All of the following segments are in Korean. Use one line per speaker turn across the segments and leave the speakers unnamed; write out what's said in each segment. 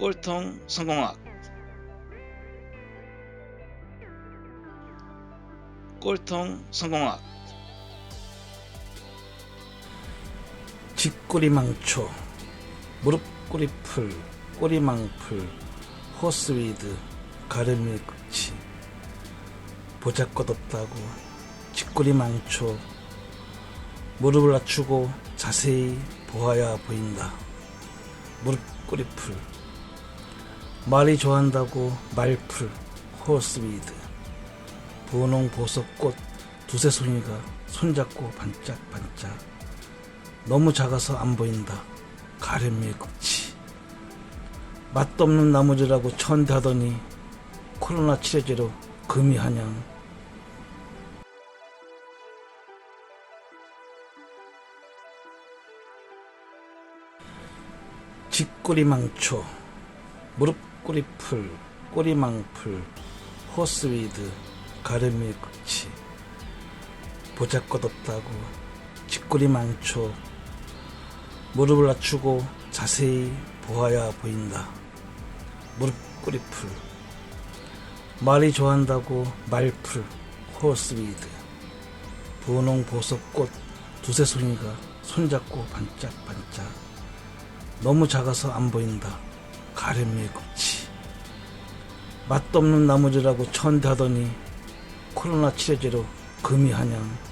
꼴통 성공학. 꼴통 성공학.
쥐꼬리망초 무릎꼬리풀 꼬리망풀 호스위드 가르밀꿈치. 보잘것없다고 쥐꼬리망초 무릎을 낮추고 자세히 보아야 보인다. 무릎꼬리풀 말이 좋아한다고 말풀 호스위드 분홍 보석꽃 두세 송이가 손잡고 반짝반짝 너무 작아서 안 보인다. 가래미의 껍치. 맛도 없는 나무지라고 천대하더니 코로나 치료제로 금이 한양. 쥐꼬리 망초, 무릎 꼬리풀, 꼬리망풀, 호스위드, 가래미의 껍치. 보잘것없다고 쥐꼬리망초, 무릎을 낮추고 자세히 보아야 보인다. 무릎 꼬리풀. 말이 좋아한다고 말풀, 호스위드. 분홍 보석꽃 두세 송이가 손잡고 반짝반짝. 너무 작아서 안 보인다. 가래미의 껍치. 맛도 없는 나무지라고 천대하더니 코로나 치료제로 금이 한양.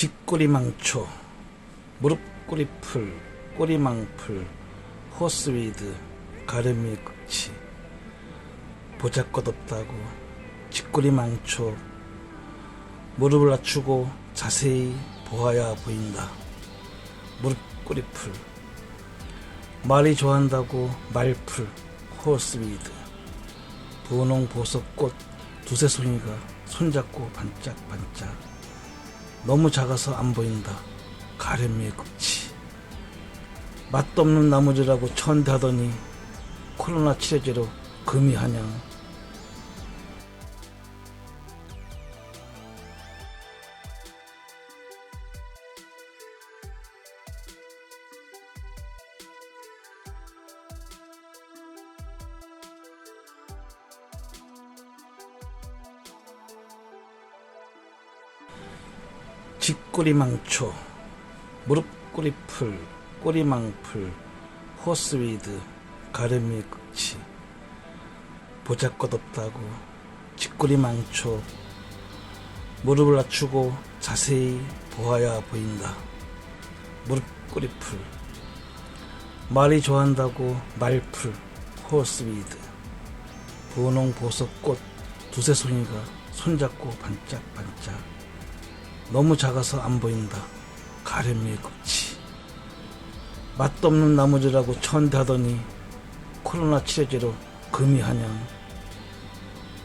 쥐꼬리망초, 무릎꼬리풀, 꼬리망풀, 호스위드, 가르밀꿈치. 보잘것없다고 쥐꼬리망초, 무릎을 낮추고 자세히 보아야 보인다. 무릎꼬리풀. 말이 좋아한다고 말풀, 호스위드. 분홍 보석꽃 두세 송이가 손잡고 반짝반짝. 너무 작아서 안 보인다. 가래미의 껍치. 맛도 없는 나무지라고 천대하더니 코로나 치료제로 금이 한양. 쥐꼬리망초, 무릎꼬리풀, 꼬리망풀, 호스위드, 가르미의 끝이. 보잘것없다고 쥐꼬리망초, 무릎을 낮추고 자세히 보아야 보인다. 무릎꼬리풀. 말이 좋아한다고 말풀, 호스위드. 분홍 보석꽃 두세 송이가 손잡고 반짝반짝. 너무 작아서 안 보인다. 가래미의 껍치. 맛도 없는 나무지라고 천대하더니 코로나 치료제로 금이 한양.